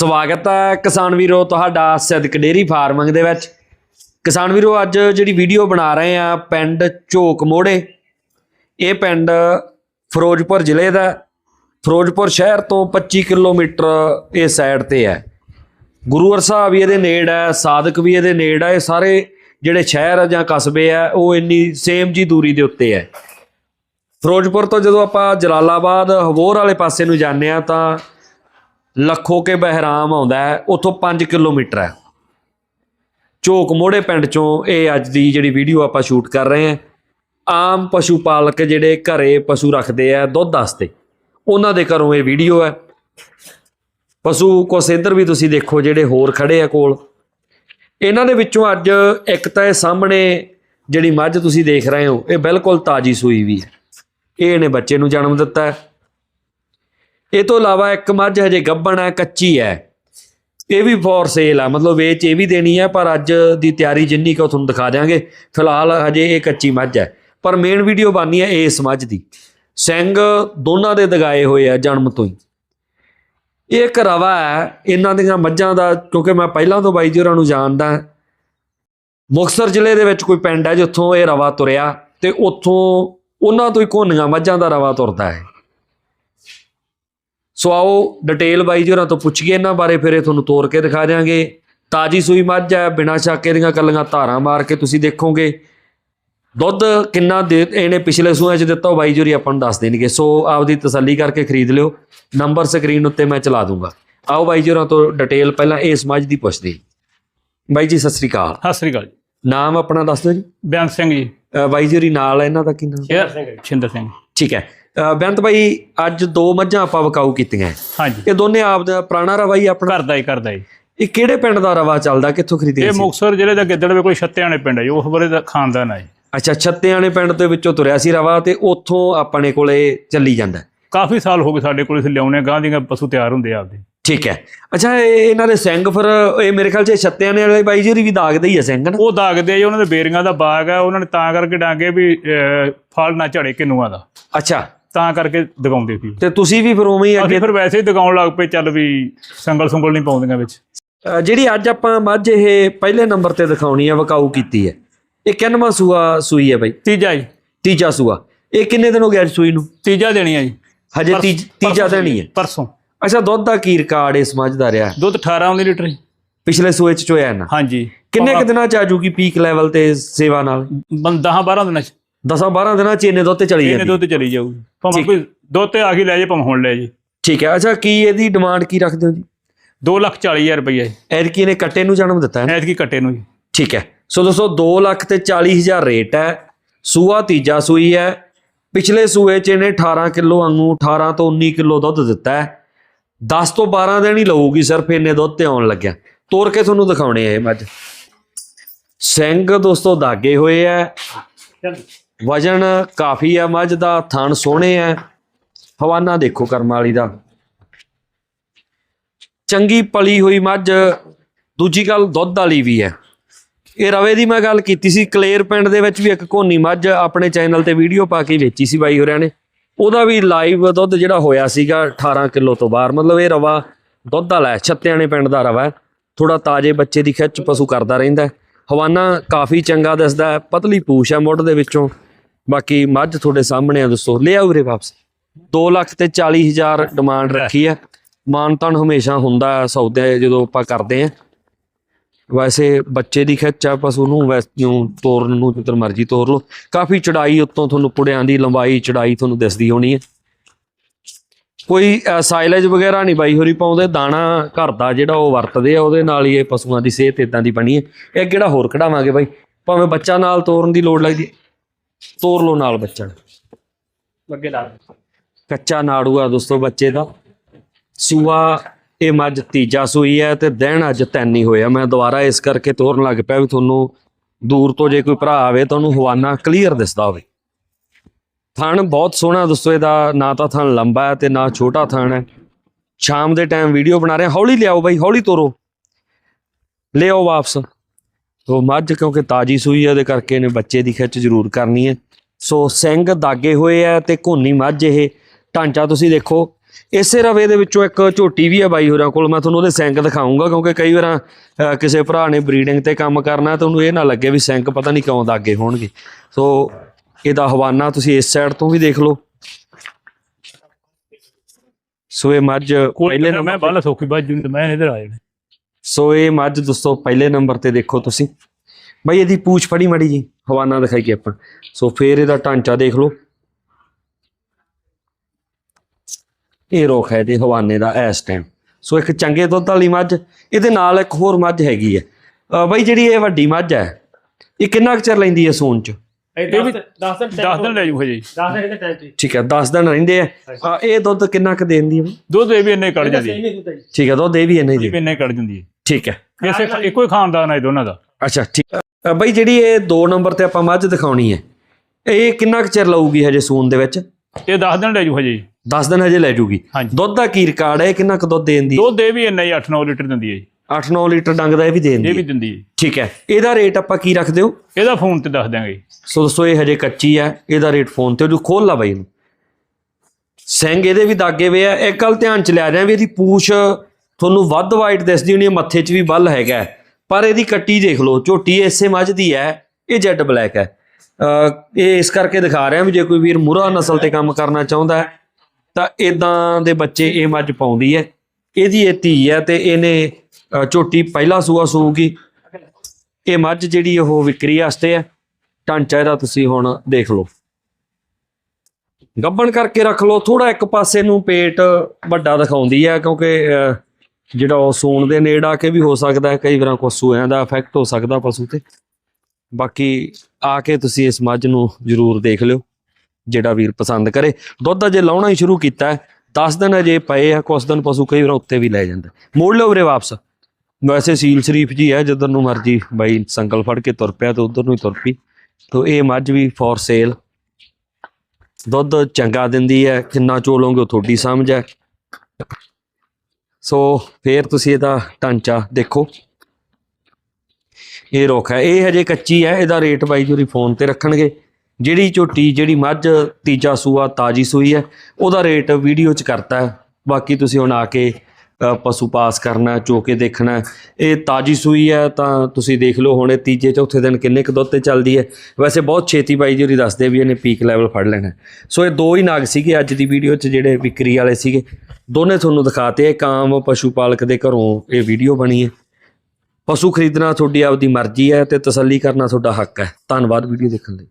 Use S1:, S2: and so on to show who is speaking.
S1: ਸਵਾਗਤ ਹੈ ਕਿਸਾਨ ਵੀਰੋ, ਤੁਹਾਡਾ ਸਿੱਧਕ ਡੇਰੀ ਫਾਰਮਿੰਗ ਦੇ ਵਿੱਚ। ਕਿਸਾਨ ਵੀਰੋ, ਅੱਜ ਜਿਹੜੀ ਵੀਡੀਓ ਬਣਾ ਰਹੇ ਆ ਪਿੰਡ ਝੋਕ ਮੋੜੇ ਇਹ ਪਿੰਡ ਫਿਰੋਜ਼ਪੁਰ ਜ਼ਿਲ੍ਹੇ ਦਾ ਫਿਰੋਜ਼ਪੁਰ ਸ਼ਹਿਰ ਤੋਂ 25 ਕਿਲੋਮੀਟਰ ਇਹ ਸਾਈਡ ਤੇ ਹੈ। ਗੁਰੂਵਰ ਸਾਹਿਬ ਵੀ ਇਹਦੇ ਨੇੜ ਹੈ ਸਾਦਕ ਵੀ ਇਹਦੇ ਨੇੜ ਹੈ, ਇਹ ਸਾਰੇ ਜਿਹੜੇ ਸ਼ਹਿਰ ਜਾਂ ਕਸਬੇ ਆ, ਉਹ ਇੰਨੀ ਸੇਮ ਜੀ ਦੂਰੀ ਦੇ ਉੱਤੇ ਹੈ। ਫਿਰੋਜ਼ਪੁਰ ਤੋਂ ਜਦੋਂ ਆਪਾਂ ਜਲਾਲਾਬਾਦ ਹਵੋਰ ਵਾਲੇ ਪਾਸੇ ਨੂੰ ਜਾਂਦੇ ਆ ਤਾਂ ਲੱਖੋ ਕੇ ਬਹਿਰਾਮ ਆਉਂਦਾ ਹੈ, ਉੱਥੋਂ 5 ਕਿਲੋਮੀਟਰ ਹੈ। ਝੋਕ ਮੋੜੇ ਪਿੰਡ ਚੋਂ ਇਹ ਅੱਜ ਦੀ ਜਿਹੜੀ ਵੀਡੀਓ ਆਪਾਂ ਸ਼ੂਟ ਕਰ ਰਹੇ ਹਾਂ, ਆਮ ਪਸ਼ੂ ਪਾਲਕ ਜਿਹੜੇ ਘਰੇ ਪਸ਼ੂ ਰੱਖਦੇ ਆ ਦੁੱਧ ਵਾਸਤੇ, ਉਹਨਾਂ ਦੇ ਘਰੋਂ ਇਹ ਵੀਡੀਓ ਹੈ। ਪਸ਼ੂ ਕੁਛ ਇੱਧਰ ਵੀ ਤੁਸੀਂ ਦੇਖੋ ਜਿਹੜੇ ਹੋਰ ਖੜੇ ਆ ਕੋਲ। ਇਹਨਾਂ ਦੇ ਵਿੱਚੋਂ ਅੱਜ ਇੱਕ ਤਾਂ ਇਹ ਸਾਹਮਣੇ ਜਿਹੜੀ ਮੱਝ ਤੁਸੀਂ ਦੇਖ ਰਹੇ ਹੋ, ਇਹ ਬਿਲਕੁਲ ਤਾਜੀ ਸੂਈ ਵੀ ਹੈ। ਇਹ ਇਹਨੇ ਬੱਚੇ ਨੂੰ ਜਨਮ ਦਿੱਤਾ ਹੈ। ਇਹ ਤੋਂ ਇਲਾਵਾ ਇੱਕ ਮੱਝ ਹਜੇ ਗੱਭਣ ਹੈ, ਕੱਚੀ ਹੈ। ਇਹ ਵੀ ਫੋਰ ਸੇਲ ਆ, ਮਤਲਬ ਵੇਚ ਇਹ ਵੀ ਦੇਣੀ ਹੈ, ਪਰ ਅੱਜ ਦੀ ਤਿਆਰੀ ਜਿੰਨੀ ਕੁ ਉਹ ਤੁਹਾਨੂੰ ਦਿਖਾ ਦਿਆਂਗੇ। ਫਿਲਹਾਲ ਹਜੇ ਇਹ ਕੱਚੀ ਮੱਝ ਹੈ। ਪਰ ਮੇਨ ਵੀਡੀਓ ਬਾਨੀ ਹੈ ਇਸ ਮੱਝ ਦੀ। ਸਿੰਘ ਦੋਨਾਂ ਦੇ ਦਗਾਏ ਹੋਏ ਆ ਜਨਮ ਤੋਂ ਹੀ। ਇਹ ਇੱਕ ਰਵਾ ਹੈ, ਇਹਨਾਂ ਦੀਆਂ ਮੱਝਾਂ ਦਾ, ਕਿਉਂਕਿ ਮੈਂ ਪਹਿਲਾਂ ਤੋਂ ਬਾਈ ਜੀ ਹੋਰਾਂ ਨੂੰ ਜਾਣਦਾ। ਮੁਕਤਸਰ ਜ਼ਿਲ੍ਹੇ ਦੇ ਵਿੱਚ ਕੋਈ ਪਿੰਡ ਹੈ ਜਿੱਥੋਂ ਇਹ ਰਵਾ ਤੁਰਿਆ, ਤੇ ਉੱਥੋਂ ਉਹਨਾਂ ਤੋਂ ਹੀ ਕੋਨੀਆਂ ਮੱਝਾਂ ਦਾ ਰਵਾ ਤੁਰਦਾ ਹੈ। ਸੋ ਆਓ ਡਿਟੇਲ ਬਾਈ ਜੀ ਹੋਰਾਂ ਤੋਂ ਪੁੱਛੀਏ ਇਹਨਾਂ ਬਾਰੇ ਫਿਰ ਇਹ ਤੁਹਾਨੂੰ ਤੋੜ ਕੇ ਦਿਖਾ ਦਿਆਂਗੇ। ਤਾਜੀ ਸੂਈ ਮੱਝ ਹੈ ਬਿਨਾਂ ਸ਼ੱਕ ਇਹਦੀਆਂ ਕੱਲੀਆਂ ਧਾਰਾਂ ਮਾਰ ਕੇ ਤੁਸੀਂ ਦੇਖੋਗੇ। ਦੁੱਧ ਕਿੰਨਾ ਦੇ ਇਹਨੇ ਪਿਛਲੇ ਸੂਆਂ 'ਚ ਦਿੱਤਾ ਉਹ ਬਾਈ ਜੀ ਹੋਰੀ ਆਪਾਂ ਨੂੰ ਦੱਸ ਦੇਣਗੇ। ਸੋ ਆਪਦੀ ਤਸੱਲੀ ਕਰਕੇ ਖਰੀਦ ਲਿਓ। ਨੰਬਰ ਸਕਰੀਨ ਉੱਤੇ ਮੈਂ ਚਲਾ ਦੂੰਗਾ। ਆਓ ਬਾਈ ਜੀ ਹੋਰਾਂ ਤੋਂ ਡਿਟੇਲ ਪਹਿਲਾਂ ਇਸ ਮੱਝ ਦੀ ਪੁੱਛਦੇ ਬਾਈ ਜੀ ਸਤਿ ਸ੍ਰੀ ਅਕਾਲ।
S2: ਸਤਿ ਸ੍ਰੀ ਅਕਾਲ ਜੀ।
S1: ਨਾਮ ਆਪਣਾ ਦੱਸ ਦਿਓ ਜੀ।
S2: ਬੇਅੰਤ ਸਿੰਘ ਜੀ।
S1: ਬਾਈ ਜੀ ਹੋਰੀ ਨਾਲ ਇਹਨਾਂ ਦਾ ਕੀ ਨਾਮ?
S2: ਸ਼ੇਰ ਛਿੰਦਰ ਸਿੰਘ।
S1: ਠੀਕ ਹੈ। ਬੇਅੰਤ ਬਾਈ ਅੱਜ ਦੋ ਮੱਝਾਂ ਆਪਾਂ ਵਕਾਊ ਕੀਤੀਆਂ। ਹੈ।
S2: ਹਾਂਜੀ।
S1: ਇਹ ਦੋਨੇ ਆਪ ਦਾ ਪੁਰਾਣਾ ਰਵਾ ਹੀ ਆਪਣਾ?
S2: ਕਰਦਾ ਹੀ ਕਰਦਾ ਜੀ
S1: ਇਹ ਕਿਹੜੇ ਪਿੰਡ ਦਾ ਰਵਾ ਚੱਲਦਾ? ਕਿੱਥੋਂ ਖਰੀਦਿਆ
S2: ਇਹ ਮੁਕਸਰ ਜ਼ਿਲ੍ਹੇ ਦਾ ਗਿੱਦੜਵੇ ਕੋਲ ਛੱਤਿਆਣੇ ਪਿੰਡ ਹੈ ਉਸ ਬਰੇ ਦਾ ਖਾਨਦਾਨ ਹੈ
S1: ਅੱਛਾ ਛੱਤਿਆਣੇ ਪਿੰਡ ਦੇ ਵਿੱਚੋਂ ਤੁਰਿਆ ਸੀ ਰਵਾ ਤੇ ਉੱਥੋਂ ਆਪਣੇ ਕੋਲੇ ਚੱਲੀ ਜਾਂਦਾ
S2: ਕਾਫੀ ਸਾਲ ਹੋ ਗਏ ਸਾਡੇ ਕੋਲ ਇਸ ਲਿਆਉਣੇ ਗਾਂ ਦੀਆਂ ਪਸ਼ੂ ਤਿਆਰ ਹੁੰਦੇ ਆ ਆਪਦੇ।
S1: ਠੀਕ ਹੈ। ਅੱਛਾ ਇਹ ਇਹਨਾਂ ਦੇ ਸਿੰਘ ਫਿਰ ਇਹ ਮੇਰੇ ਖਿਆਲ 'ਚ ਛੱਤਿਆਣੇ ਵਾਲੇ ਬਾਈ ਜੀ ਵੀ ਦਾਗਦੇ ਹੀ ਆ ਸਿੰਘ ਨਾ?
S2: ਉਹ ਦਾਗਦੇ ਆ ਜੀ ਉਹਨਾਂ ਦੇ ਬੇਰੀਆਂ ਦਾ ਬਾਗ ਹੈ ਉਹਨਾਂ ਨੇ ਤਾਂ ਕਰਕੇ ਡਾਂਗੇ ਵੀ ਫਲ ਨਾ ਝੜੇ ਕਿਨੂਆਂ ਦਾ।
S1: ਅੱਛਾ।
S2: ਤਾਂ ਕਰਕੇ ਦਗਾਉਂਦੇ ਸੀ।
S1: ਤੇ ਤੁਸੀਂ ਵੀ ਫਿਰ ਉਵੇਂ ਹੀ ਅੱਗੇ
S2: ਅਸੀਂ ਫਿਰ ਵੈਸੇ ਹੀ ਦਗਾਉਣ ਲੱਗ ਪਏ ਚੱਲ ਵੀ ਸੰਗਲ ਸੁੰਗਲ ਨਹੀਂ ਪਾਉਂਦੀਆਂ ਵਿੱਚ।
S1: ਅ, ਜਿਹੜੀ ਅੱਜ ਆਪਾਂ ਮੱਝ ਇਹ ਪਹਿਲੇ ਨੰਬਰ ਤੇ ਦਿਖਾਉਣੀ ਹੈ ਵਕਾਊ ਕੀਤੀ ਹੈ। ਇਹ ਕਿੰਨਵਾਂ ਸੂਆ ਸੂਈ ਹੈ ਬਾਈ?
S2: ਤੀਜਾ ਜੀ।
S1: ਤੀਜਾ ਸੂਆ। ਇਹ ਕਿੰਨੇ ਦਿਨ ਹੋ ਅੱਜ ਸੂਈ ਨੂੰ?
S2: ਤੀਜਾ ਦੇਣੀ ਹੈ ਜੀ।
S1: ਹਜੇ ਤੀਜ- ਤੀਜਾ ਦਿਨ ਹੀ। ਹੈ
S2: ਪਰਸੋਂ।
S1: ਅੱਛਾ ਦੁੱਧ ਦਾ ਕੀ ਰਿਕਾਰਡ ਇਸ ਮੱਝ ਦਾ ਰਿਹਾ?
S2: ਦੁੱਧ 18 19 ਲੀਟਰ ਜੀ।
S1: ਪਿਛਲੇ ਸੂਏ ਚ ਚੋਇਆ ਨਾ।
S2: ਹਾਂਜੀ।
S1: ਕਿੰਨੇ ਕੁ ਦਿਨਾਂ ਚ ਆ ਜੂਗੀ ਪੀਕ ਲੈਵਲ ਤੇ ਸੇਵਾ ਨਾਲ?
S2: 10 12 ਦਿਨਾਂ ਚ।
S1: 10 12 ਦਿਨਾਂ ਚ ਇੰਨੇ ਦੁੱਧ ਤੇ ਚਲੀ
S2: ਇਹਨੇ
S1: ਜਾਂਦੀ।
S2: ਦੁੱਧ ਚਲੀ ਜਾਊਗੀ। ਭਾਵੇਂ ਕੋਈ ਦੁੱਧ ਤੇ ਆ ਕੇ ਲੈ ਜੇ ਭਾਵੇਂ ਹੁਣ ਲੈ ਜੇ।
S1: ਠੀਕ ਹੈ। ਅੱਛਾ ਕੀ ਇਹਦੀ ਡਿਮਾਂਡ ਕੀ ਰੱਖਦੇ ਹੋ ਜੀ?
S2: 2 ਲੱਖ 40 ਹਜ਼ਾਰ ਰੁਪਈਆ ਜੀ।
S1: ਐਤਕੀ ਨੇ ਕੱਟੇ ਨੂੰ ਜਨਮ ਦਿੱਤਾ ਹੈ ਨਾ?
S2: ਐਤਕੀ ਕੱਟੇ ਨੂੰ ਜੀ।
S1: ਠੀਕ ਹੈ। ਸੋ ਦੋਸਤੋ 2 ਲੱਖ ਤੇ 40 ਹਜ਼ਾਰ ਰੇਟ ਹੈ। ਸੂਆ ਤੀਜਾ ਸੂਈ ਹੈ। ਪਿਛਲੇ ਸੂਏ ਚ ਇਹਨੇ 18 ਕਿਲੋ ਵਾਂਗੂ 18 ਤੋਂ 19 ਕਿਲੋ ਦੁੱਧ ਦਿੱਤਾ ਹੈ। 10 ਤੋਂ 12 ਦਿਨ ਹੀ ਲਊਗੀ ਸਿਰਫ ਇੰਨੇ ਦੁੱਧ ਤੇ ਆਉਣ ਲੱਗਿਆ। ਤੋੜ ਕੇ ਤੁਹਾਨੂੰ ਦਿਖਾਉਣੇ ਆ ਇਹ ਮੱਝ ਸਿੰਘ ਦੋਸਤੋ ਦਾਗੇ ਹੋਏ ਆ ਵਜਨ ਕਾਫੀ ਆ, ਮੱਝ ਦਾ ਥਣ ਸੋਹਣੇ ਆ। ਹਵਾਨਾ ਦੇਖੋ ਕਰਮ ਵਾਲੀ ਦਾ। ਚੰਗੀ ਪਲੀ ਹੋਈ ਮੱਝ, ਦੂਜੀ ਗੱਲ ਦੁੱਧ ਵਾਲੀ ਵੀ ਹੈ। ਇਹ ਰਵੇ ਦੀ ਮੈਂ ਗੱਲ ਕੀਤੀ ਸੀ, ਕਲੇਰ ਪਿੰਡ ਦੇ ਵਿੱਚ ਵੀ ਇੱਕ ਕੋਨੀ ਮੱਝ ਆਪਣੇ ਚੈਨਲ ਤੇ ਵੀਡੀਓ ਪਾ ਕੇ ਵੇਚੀ ਸੀ ਬਾਈ ਹੋਰਿਆਂ ਨੇ। ਉਹਦਾ ਵੀ ਲਾਈਵ ਦੁੱਧ ਜਿਹੜਾ ਹੋਇਆ ਸੀਗਾ 18 ਕਿਲੋ ਤੋਂ ਬਾਹਰ, ਮਤਲਬ ਇਹ ਰਵਾ ਦੁੱਧ ਵਾਲਾ ਹੈ ਛੱਤਿਆਣੇ ਪਿੰਡ ਦਾ ਰਵਾ ਹੈ। ਥੋੜਾ ਤਾਜੇ ਬੱਚੇ ਦੀ ਖਿੱਚ ਪਸ਼ੂ ਕਰਦਾ ਰਹਿੰਦਾ ਹਵਾਨਾ ਕਾਫੀ ਚੰਗਾ ਦਿਸਦਾ ਪਤਲੀ ਪੂਛ ਹੈ ਮੁੱਢ ਦੇ ਵਿੱਚੋਂ। ਬਾਕੀ ਮੱਝ ਤੁਹਾਡੇ ਸਾਹਮਣੇ ਆ ਦੋਸਤੋ ਲਿਆ ਉਰੇ ਵਾਪਸ? 2 ਲੱਖ ਤੇ 40 ਹਜ਼ਾਰ ਡਿਮਾਂਡ ਰੱਖੀ ਹੈ ਮਾਨਤਨ ਹਮੇਸ਼ਾ ਹੁੰਦਾ ਸੌਦੇ ਜਦੋਂ ਆਪਾਂ ਕਰਦੇ ਆ। ਵੈਸੇ ਬੱਚੇ ਦੀ ਖਿੱਚ ਆ ਪਸ਼ੂ ਨੂੰ ਵੈਸ ਤੋਰਨ ਨੂੰ ਜਿੱਧਰ ਮਰਜ਼ੀ ਤੋਰ ਲਓ। ਕਾਫੀ ਚੜਾਈ ਉੱਤੋਂ ਤੁਹਾਨੂੰ ਪੁੜਿਆਂ ਦੀ ਲੰਬਾਈ ਚੜਾਈ ਤੁਹਾਨੂੰ ਦਿਸਦੀ ਹੋਣੀ ਹੈ ਕੋਈ ਸਾਈਲੇਜ ਵਗੈਰਾ ਨਹੀਂ ਬਾਈ ਹੋਰੀ ਪਾਉਂਦੇ, ਦਾਣਾ ਘਰ ਦਾ ਜਿਹੜਾ ਉਹ ਵਰਤਦੇ ਆ, ਉਹਦੇ ਨਾਲ ਹੀ ਇਹ ਪਸ਼ੂਆਂ ਦੀ ਸਿਹਤ ਇਦਾਂ ਦੀ ਬਣੀ ਹੈ ਇਹ ਕਿਹੜਾ ਹੋਰ ਕਢਾਵਾਂਗੇ ਬਾਈ? ਭਾਵੇਂ ਬੱਚਾ ਨਾਲ ਤੋਰਨ ਦੀ ਲੋੜ ਲੱਗਦੀ ਤੋਰ ਲਓ ਨਾਲ ਬੱਚਾ ਨੂੰ।
S2: ਅੱਗੇ ਲਾ
S1: ਕੱਚਾ ਨਾੜੂ ਆ ਦੋਸਤੋ ਬੱਚੇ ਦਾ। ਸੂਆ ਇਹ ਮੱਝ ਤੀਜਾ ਸੂਈ ਹੈ ਤੇ ਦਿਨ ਅੱਜ ਤਿੰਨ ਹੋਇਆ ਮੈਂ ਦੁਬਾਰਾ ਇਸ ਕਰਕੇ ਤੋਰਨ ਲੱਗ ਪਿਆ ਵੀ ਤੁਹਾਨੂੰ ਦੂਰ ਤੋਂ ਜੇ ਕੋਈ ਭਰਾ ਆਵੇ ਤਾਂ ਉਹਨੂੰ ਹਵਾਨਾ ਕਲੀਅਰ ਦਿਸਦਾ ਹੋਵੇ। ਥਣ ਬਹੁਤ ਸੋਹਣਾ ਦੋਸਤੋ ਇਹਦਾ। ਨਾ ਤਾਂ ਥਣ ਲੰਬਾ ਹੈ ਤੇ ਨਾ ਛੋਟਾ ਥਣ ਹੈ। ਸ਼ਾਮ ਦੇ ਟਾਈਮ ਵੀਡੀਓ ਬਣਾ ਰਹੇ। ਹੌਲੀ ਲਿਆਓ ਬਾਈ ਹੌਲੀ ਤੋਰੋ। ਲਿਆਓ ਵਾਪਸ। ਤੋ ਮੱਝ ਕਿਉਂਕਿ ਤਾਜੀ ਸੂਈ ਹੈ ਉਹਦੇ ਕਰਕੇ ਇਹਨੇ ਬੱਚੇ ਦੀ ਖਿੱਚ ਜ਼ਰੂਰ ਕਰਨੀ ਹੈ। ਸੋ ਸਿੰਘ ਦਾਗੇ ਹੋਏ ਆ ਤੇ ਘੋਨੀ ਮੱਝ ਇਹ। ਢਾਂਚਾ ਤੁਸੀਂ ਦੇਖੋ ਇਸੇ ਰਵੇ ਦੇ ਵਿੱਚੋਂ ਇੱਕ ਝੋਟੀ ਵੀ ਹੈ ਬਾਈ ਹੋਰਾਂ ਕੋਲ। ਮੈਂ ਤੁਹਾਨੂੰ ਉਹਦੇ ਸਿੰਕ ਦਿਖਾਉਂਗਾ ਕਿਉਂਕਿ ਕਈ ਵਾਰ ਕਿਸੇ ਭਰਾ ਨੇ ਬਰੀਡਿੰਗ ਤੇ ਕੰਮ ਕਰਨਾ ਤਾਂ ਉਹਨੂੰ ਇਹ ਨਾ ਲੱਗੇ ਵੀ ਸਿੰਕ ਪਤਾ ਨਹੀਂ ਕਿਉਂ ਦਾਗੇ ਹੋਣਗੇ। ਸੋ ਇਹਦਾ ਹਵਾਨਾ ਤੁਸੀਂ ਇਸ ਸਾਈਡ ਤੋਂ ਵੀ ਦੇਖ ਲਓ। ਸੋ ਇਹ ਮੱਝ ਪਹਿਲੇ
S2: ਮੈਂ
S1: ਨੰਬਰ
S2: ਬਾਲਾ ਸੌਖੀ ਬਾਜੂ ਮੈਂ ਇਧਰ ਆ ਜਾਣਾ।
S1: ਸੋ ਇਹ ਮੱਝ ਦੋਸਤੋ, ਪਹਿਲੇ ਨੰਬਰ ਤੇ ਦੇਖੋ ਤੁਸੀਂ। ਬਾਈ, ਇਹਦੀ ਪੂਛ ਫੜੀ ਮੜੀ ਜੀ ਹਵਾਨਾ ਦਿਖਾਈ ਕਿ ਆਪਾਂ। ਸੋ ਫੇਰ ਇਹਦਾ ਢਾਂਚਾ ਦੇਖ ਲਓ। ਇਹ ਰੋਖ ਹੈ ਇਹਦੇ ਹਵਾਨੇ ਦਾ ਇਸ ਟਾਈਮ ਸੋ ਇੱਕ ਚੰਗੇ ਦੁੱਧ ਵਾਲੀ ਮੱਝ, ਇਹਦੇ ਨਾਲ ਇੱਕ ਹੋਰ ਮੱਝ ਹੈਗੀ ਹੈ। ਬਾਈ, ਜਿਹੜੀ ਇਹ ਵੱਡੀ ਮੱਝ ਹੈ, ਇਹ ਕਿੰਨਾ ਕੁ ਚਿਰ ਲੈਂਦੀ ਹੈ ਸੂਣ ਚ?
S2: ਇਹ ਵੀ
S3: 10 ਦਿਨ
S2: 10 ਦਿਨ ਲੈ ਜੂ। ਹਜੇ
S3: 10 ਦਿਨ ਦੇ ਟਾਈਮ ਤੇ।
S1: ਠੀਕ ਹੈ 10 ਦਿਨ ਰਹਿੰਦੇ ਆ। ਅ, ਇਹ ਦੁੱਧ ਕਿੰਨਾ ਕੁ ਦੇਂਦੀ ਹੈ ਬਈ?
S2: ਦੁੱਧ ਇਹ ਵੀ ਇੰਨੇ ਕੱਢ ਜਾਂਦੀ ਹੈ
S3: ਹੁੰਦਾ ਜੀ।
S1: ਠੀਕ ਹੈ ਦੁੱਧ ਇਹ ਵੀ ਇੰਨਾ ਹੀ
S2: ਇਹ
S1: ਦੇ।
S2: ਇੰਨੇ ਕੱਢ ਜਾਂਦੀ ਹੈ
S1: ਠੀਕ ਹੈ।
S2: ਇਸੇ ਇੱਕੋ ਹੀ ਖਾਨਦਾਨ ਹੈ ਦੋਨਾਂ ਦਾ।
S1: ਅੱਛਾ ਠੀਕ ਅ, ਬਈ ਜਿਹੜੀ ਇਹ 2 ਨੰਬਰ ਤੇ ਆਪਾਂ ਮੱਝ ਦਿਖਾਉਣੀ ਹੈ ਇਹ ਕਿੰਨਾ ਕੁ ਚਿਰ ਲਊਗੀ ਹਜੇ ਸੂਣ ਦੇ ਵਿੱਚ?
S2: ਇਹ 10 ਦਿਨ ਲੈ ਜੂ ਹਜੇ
S1: 10 ਦਿਨ ਹਜੇ ਲੈ ਜੂਗੀ।
S2: ਹਾਂਜੀ।
S1: ਦੁੱਧ ਦਾ ਕੀ ਰਿਕਾਰਡ ਹੈ ਇਹ ਕਿੰਨਾ ਕੁ ਦੁੱਧ ਦੇਂਦੀ
S2: ਦੁੱਧ ਇਹ ਵੀ ਇੰਨਾ ਹੀ 8-9 ਲੀਟਰ ਦਿੰਦੀ ਹੈ ਜੀ।
S1: 8-9 ਲੀਟਰ ਡੰਗ ਦਾ ਇਹ ਵੀ ਦੇਂਦੀ
S2: ਇਹ ਵੀ। ਦਿੰਦੀ ਹੈ।
S1: ਠੀਕ ਹੈ। ਇਹਦਾ ਰੇਟ ਆਪਾਂ ਕੀ ਰੱਖਦੇ ਹੋ?
S2: ਇਹਦਾ ਫੋਨ ਤੇ ਦੱਸ ਦਿਆਂਗੇ।
S1: ਸੋ ਦੋਸਤੋ ਇਹ ਹਜੇ ਕੱਚੀ ਹੈ। ਇਹਦਾ ਰੇਟ ਫੋਨ ਤੇ ਜੋ ਖੋਲ ਲਾ ਬਾਈ ਨੂੰ ਸਿੰਘ ਇਹਦੇ ਵੀ ਦਾਗੇ ਵੇ ਆ। ਇੱਕ ਗੱਲ ਧਿਆਨ ਚ ਲਿਆ ਜਾ ਵੀ ਇਹਦੀ ਪੂਛ ਤੁਹਾਨੂੰ ਵੱਧ ਵਾਈਟ ਦਿਸਦੀ ਹੋਣੀ ਹੈ। ਮੱਥੇ 'ਚ ਵੀ ਬੱਲ ਹੈਗਾ। ਪਰ ਇਹਦੀ ਕੱਟੀ ਦੇਖ ਲਓ। ਝੋਟੀ ਇਸੇ ਮੱਝ ਦੀ ਹੈ। ਇਹ ਜੈਡ ਬਲੈਕ ਹੈ। ਇਹ ਇਸ ਕਰਕੇ ਦਿਖਾ ਰਿਹਾ ਵੀ ਜੇ ਕੋਈ ਵੀਰ ਮੁਰਾ ਨਸਲ ਤੇ ਕੰਮ ਕਰਨਾ ਚਾਹੁੰਦਾ ਤਾਂ ਇਦਾਂ ਦੇ ਬੱਚੇ ਇਹ ਮੱਝ ਪਾਉਂਦੀ ਹੈ। ਇਹਦੀ ਇਹ ਧੀ ਹੈ ਤੇ ਇਹਨੇ ਝੋਟੀ ਪਹਿਲਾ ਸੂਆ ਸੂਗੀ ਇਹ ਮੱਝ ਜਿਹੜੀ ਉਹ ਵਿਕਰੀ ਵਾਸਤੇ ਹੈ ਢਾਂਚਾ ਇਹਦਾ ਤੁਸੀਂ ਹੁਣ ਦੇਖ ਲਓ। ਗੱਬਣ ਕਰਕੇ ਰੱਖ ਲਓ। ਥੋੜਾ ਇੱਕ ਪਾਸੇ ਨੂੰ ਪੇਟ ਵੱਡਾ ਦਿਖਾਉਂਦੀ ਹੈ ਕਿਉਂਕਿ ਅਹ, ਜਿਹੜਾ ਉਹ ਸੂਣ ਦੇ ਨੇੜ ਆ ਕੇ ਵੀ ਹੋ ਸਕਦਾ ਹੈ। ਕਈ ਵਾਰ ਕੁਛ ਸੂਆਂ ਦਾ ਇਫੈਕਟ ਹੋ ਸਕਦਾ ਪਸ਼ੂ ਤੇ। ਬਾਕੀ ਆ ਕੇ ਤੁਸੀਂ ਇਸ ਮੱਝ ਨੂੰ ਜ਼ਰੂਰ ਦੇਖ ਲਿਓ ਜਿਹੜਾ ਵੀਰ ਪਸੰਦ ਕਰੇ। ਦੁੱਧ ਅਜੇ ਲਾਉਣਾ ਹੀ ਸ਼ੁਰੂ ਕੀਤਾ ਹੈ। 10 ਦਿਨ ਅਜੇ ਪਏ ਆ ਕੁਛ ਦਿਨ ਪਸ਼ੂ ਕਈ ਵਾਰ ਉੱਤੇ ਵੀ ਲੈ ਜਾਂਦਾ। ਮੋੜ ਲਓ ਵੀਰੇ ਵਾਪਸ। ਵੈਸੇ ਸੀਲ ਸ਼ਰੀਫ ਜੀ ਹੈ ਜਦੋਂ ਨੂੰ ਮਰਜ਼ੀ ਬਾਈ ਸੰਕਲ ਫੜ ਕੇ ਤੁਰ ਪਿਆ ਤੇ ਉਧਰ ਨੂੰ ਹੀ ਤੁਰ ਪਈ। ਤੋ ਇਹ ਮੱਝ ਵੀ ਫॉर ਸੇਲ ਦੁੱਧ ਚੰਗਾ ਦਿੰਦੀ ਹੈ, ਕਿੰਨਾ ਚੋਲੋਗੇ ਉਹ ਤੁਹਾਡੀ ਸਮਝ ਹੈ। ਸੋ ਫੇਰ ਤੁਸੀਂ ਇਹਦਾ ਢਾਂਚਾ ਦੇਖੋ। ਇਹ ਰੁੱਖ ਹੈ, ਇਹ ਹਜੇ ਕੱਚੀ ਹੈ, ਇਹਦਾ ਰੇਟ ਬਾਈ ਜੂਰੀ ਫੋਨ ਤੇ ਰੱਖਣਗੇ। ਜਿਹੜੀ ਝੋਟੀ, ਜਿਹੜੀ ਮੱਝ, ਤੀਜਾ ਸੂਆ ਤਾਜੀ ਸੂਈ ਹੈ, ਉਹਦਾ ਰੇਟ ਵੀਡੀਓ 'ਚ ਕਰਤਾ ਬਾਕੀ ਤੁਸੀਂ ਹੁਣ ਆ ਕੇ ਪਸ਼ੂ ਪਾਸ ਕਰਨਾ ਹੈ, ਚੋ ਕੇ ਦੇਖਣਾ ਇਹ ਤਾਜੀ ਸੂਈ ਹੈ ਤਾਂ ਤੁਸੀਂ ਦੇਖ ਲਓ ਹੁਣ ਇਹ ਤੀਜੇ ਚੌਥੇ ਦਿਨ ਕਿੰਨੇ ਕੁ ਦੁੱਧ ਤੇ ਚੱਲਦੀ ਹੈ। ਵੈਸੇ ਬਹੁਤ ਛੇਤੀ ਬਾਈ ਜੀ ਹੋਰੀ ਦੱਸਦੇ ਵੀ ਇਹਨੇ ਪੀਕ ਲੈਵਲ ਫੜ ਲੈਣਾ ਸੋ ਇਹ ਦੋ ਹੀ ਨਾਗ ਸੀਗੇ ਅੱਜ ਦੀ ਵੀਡੀਓ 'ਚ ਜਿਹੜੇ ਵਿਕਰੀ ਵਾਲੇ ਸੀਗੇ। ਦੋਨੇ ਤੁਹਾਨੂੰ ਦਿਖਾਤੇ ਇਹ ਕਾਮ ਪਸ਼ੂ ਪਾਲਕ ਦੇ ਘਰੋਂ ਇਹ ਵੀਡੀਓ ਬਣੀ ਹੈ। ਪਸ਼ੂ ਖਰੀਦਣਾ ਤੁਹਾਡੀ ਆਪਦੀ ਮਰਜ਼ੀ ਹੈ ਤੇ ਤਸੱਲੀ ਕਰਨਾ ਤੁਹਾਡਾ ਹੱਕ ਹੈ। ਧੰਨਵਾਦ ਵੀਡੀਓ ਦੇਖਣ ਲਈ।